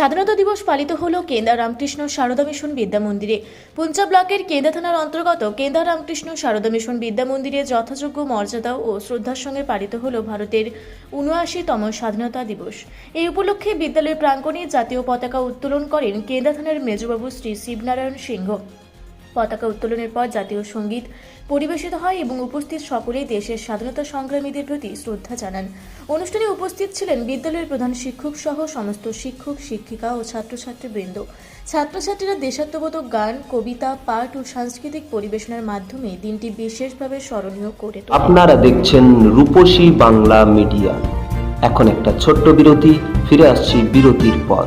স্বাধীনতা দিবস পালিত হল কেন্দা রামকৃষ্ণ সারদা মিশন বিদ্যা মন্দিরে। পুঞ্চা ব্লকের কেন্দা থানার অন্তর্গত কেন্দা রামকৃষ্ণ সারদা মিশন বিদ্যা মন্দিরে যথাযোগ্য মর্যাদা ও শ্রদ্ধার সঙ্গে পালিত হল ভারতের উনআশিতম স্বাধীনতা দিবস। এই উপলক্ষে বিদ্যালয়ের প্রাঙ্গণে জাতীয় পতাকা উত্তোলন করেন কেন্দা থানার মেজবাবু শ্রী শিবনারায়ণ সিংহ। পতাকা উত্তোলনের পর জাতীয় সংগীত পরিবেশিত হয় এবং উপস্থিত সকলেই দেশের স্বাধীনতা সংগ্রামীদের প্রতি শ্রদ্ধা জানান। অনুষ্ঠানে উপস্থিত ছিলেন বিদ্যালয়ের প্রধান শিক্ষক সহ সমস্ত শিক্ষক, শিক্ষিকা ও ছাত্রছাত্রীবৃন্দ। ছাত্রছাত্রীরা দেশাত্মবোধক গান, কবিতা, পাঠ ও সাংস্কৃতিক পরিবেশনার মাধ্যমে দিনটি বিশেষভাবে স্মরণীয় করে আপনারা দেখছেন রূপসী বাংলা মিডিয়া। এখন একটা ছোট্ট বিরতি, ফিরে আসছি বিরতির পর।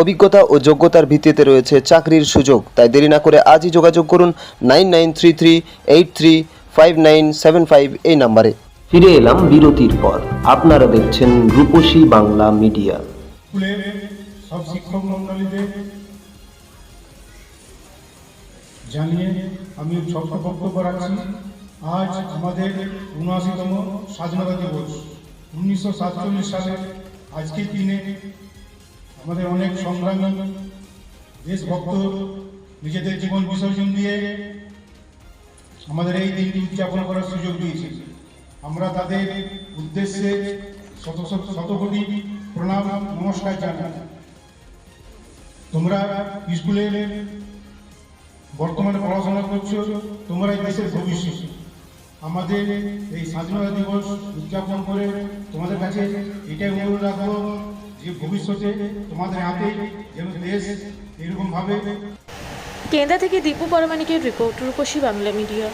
অভিজ্ঞতা ও যোগ্যতার ভিত্তিতে রয়েছে চাকরির সুযোগ। তাই দেরি না করে আজই যোগাযোগ করুন nine nine three three eight three five nine seven five এই নাম্বারে। ফিরে এলাম বিরতির পর। আপনারা দেখছেন রূপসী বাংলা মিডিয়া। স্কুলের সব শিক্ষক মণ্ডলীদের জানিয়ে আমি ছোট্ট বক্তব্য রাখছি। আজ আমাদের উনআশিতম স্বাধীনতা দিবস। উনিশশো সাতচল্লিশ সালের আজকের দিনে আমাদের অনেক সংগ্রামী দেশভক্ত, নিজেদের জীবন বিসর্জন দিয়ে আমাদের এই দিনটি উদযাপন করার সুযোগ দিয়েছে আমরা তাদের উদ্দেশ্যে শত শত শতকোটি প্রণাম, নমস্কার জানাই। তোমরা স্কুলে বর্তমানে পড়াশোনা করছ, তোমরা দেশের ভবিষ্যৎ। আমাদের এই স্বাধীনতা দিবস উদযাপন করে তোমাদের কাছে এটাই অনুরোধ রাখব যে ভবিষ্যতে তোমাদের হাতে যেন দেশ এরকমভাবে কেন্দ্রা থেকে দীপু পরমাণিকের রিপোর্ট রূপসী বাংলা মিডিয়া।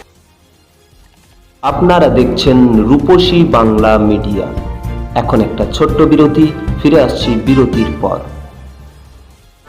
আপনারা দেখছেন রূপসী বাংলা মিডিয়া। এখন একটা ছোট্ট বিরতি ফিরে আসছি বিরতির পর।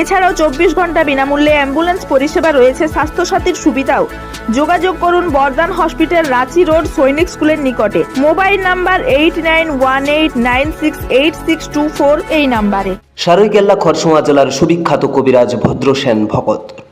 এছাড়াও চব্বিশ ঘণ্টা বিনামূল্যে অ্যাম্বুলেন্স পরিষেবা রয়েছে, স্বাস্থ্যসাথীর সুবিধাও। যোগাযোগ করুন বর্দান হসপিটাল, রাঁচি রোড, সৈনিক স্কুলের নিকটে। Mobile number eight nine one eight nine six eight six two four এই নাম্বারে। সারৈকেল্লা, খরসুমা জেলার সুবিখ্যাত কবিরাজ Bhadrasen Bhagat